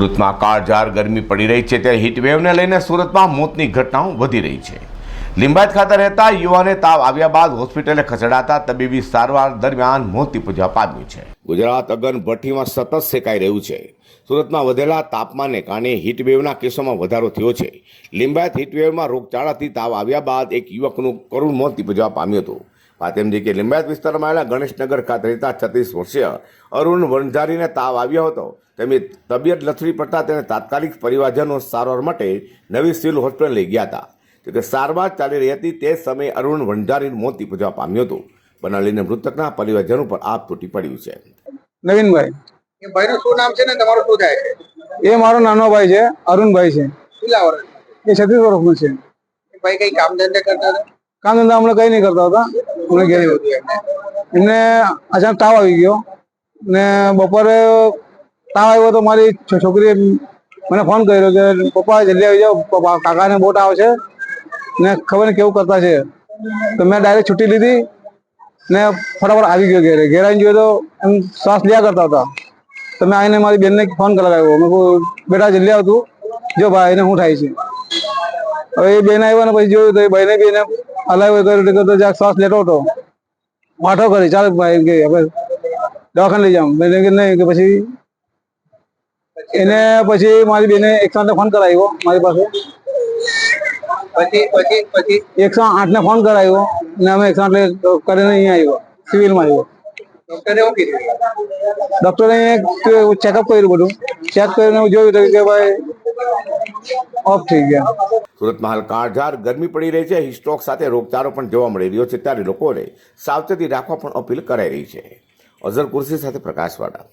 સુરતમાં કાળઝાર ગરમી પડી રહી છે ત્યારે હીટવેવને લઈને સુરતમાં મોતની ઘટનાઓ વધી રહી છે. લિંબાયત ખાતે રહેતા યુવાને તાવ આવ્યા બાદ હોસ્પિટલે ખસેડાતા તબીબી સારવાર દરમિયાન મોત નિપજવા પામ્યું છે. ગુજરાત અગન ભઠ્ઠીમાં સતત સેકાઈ રહ્યું છે. સુરતમાં વધેલા તાપમાનને કારણે હીટવેવના કેસોમાં વધારો થયો છે. લિંબાયત હીટવેવમાં રોગચાળાથી તાવ આવ્યા બાદ એક યુવકનું કરુણ મોત નિપજવા પામ્યું હતું. છે કે લિંબાયત વિસ્તારમાં આવેલા ગણેશનગર ખાતે રહેતા છત્રીસ વર્ષીય અરુણ વણઝારીને તાવ આવ્યો હતો. તેમની તબિયત લથડી પડતા તેને તાત્કાલિક પરિવારજનો સારવાર માટે નવી સિવિલ હોસ્પિટલ લઈ ગયા હતા. જોકે સારવાર ચાલી રહી હતી તે સમયે અરુણ વણઝારીનું મોત નિપજવા પામ્યું હતું. બનાલીને મૃતકના પરિવારજનો પર આપ તૂટી પડ્યું છે. નવીનભાઈ. એ ભાઈનું શું નામ છે ને? તમારું શું થાય છે? એ મારો નાનો ભાઈ છે અરુણભાઈ છે. કેટલા વર્ષ? એ છત્રીસ વર્ષનો છે. ભાઈ કઈ કામ ધંધે કરતા હતા? કામ ધંધા હમણાં કઈ નહીં કરતા હતા. ઘેર કેવું હતું એમને? અચાનક તાવ આવી ગયો. ને બપોરે તાવ આવ્યો તો મારી છોકરીએ મને ફોન કર્યો કે, પપ્પા, જલ્દી આવી જાઓ. કાકાને બોટ આવશે. ને ખબર નહીં કેવું કરતા છે. તો મેં ડાયરેક્ટ છૂટી લીધી ને ફટાફટ આવી ગયો ઘેરે. ઘેર આવીને જોયો તો એમ શ્વાસ લ્યા કરતા હતા. તો મેં આવીને મારી બેનને ફોન કરાવ્યો. મેં કહું બેટા, જલ્દી આવતું જો ભાઈ, એને શું થાય છે. હવે એ બેન આવ્યા ને પછી જોયું તો એ ભાઈને બી એને હલાવ્યો કર્યું તો જ્યાં શ્વાસ લેતો હતો વાંઠો કરી ચાલ ભાઈ એમ કે હવે દવાખાને લઈ જાઉં બેને કે નહીં કે પછી એને પછી મારી બેને એકસો આઠને ફોન કરાવ્યો મારી પાસે પછી પછી પછી એકસો આઠને ફોન કરાવ્યો ને અમે એકસો આઠ કરીને અહીંયા આવ્યો સિવિલમાં આવ્યો ડોક્ટરે શું કીધું ડોક્ટરે અહીંયા ચેકઅપ કર્યું બધું ચેક કરીને જોયું તો કે ભાઈ ઓફ થઈ ગયા સુરતમાં હાલ કાળઝાર ગરમી પડી રહી છે. હિસ્ટ્રોક સાથે રોગચાળો પણ જોવા મળી રહ્યો છે. ત્યારે લોકોને સાવચેતી રાખવા પણ અપીલ કરાઈ રહી છે. અઝર કુર્સી સાથે પ્રકાશવાળા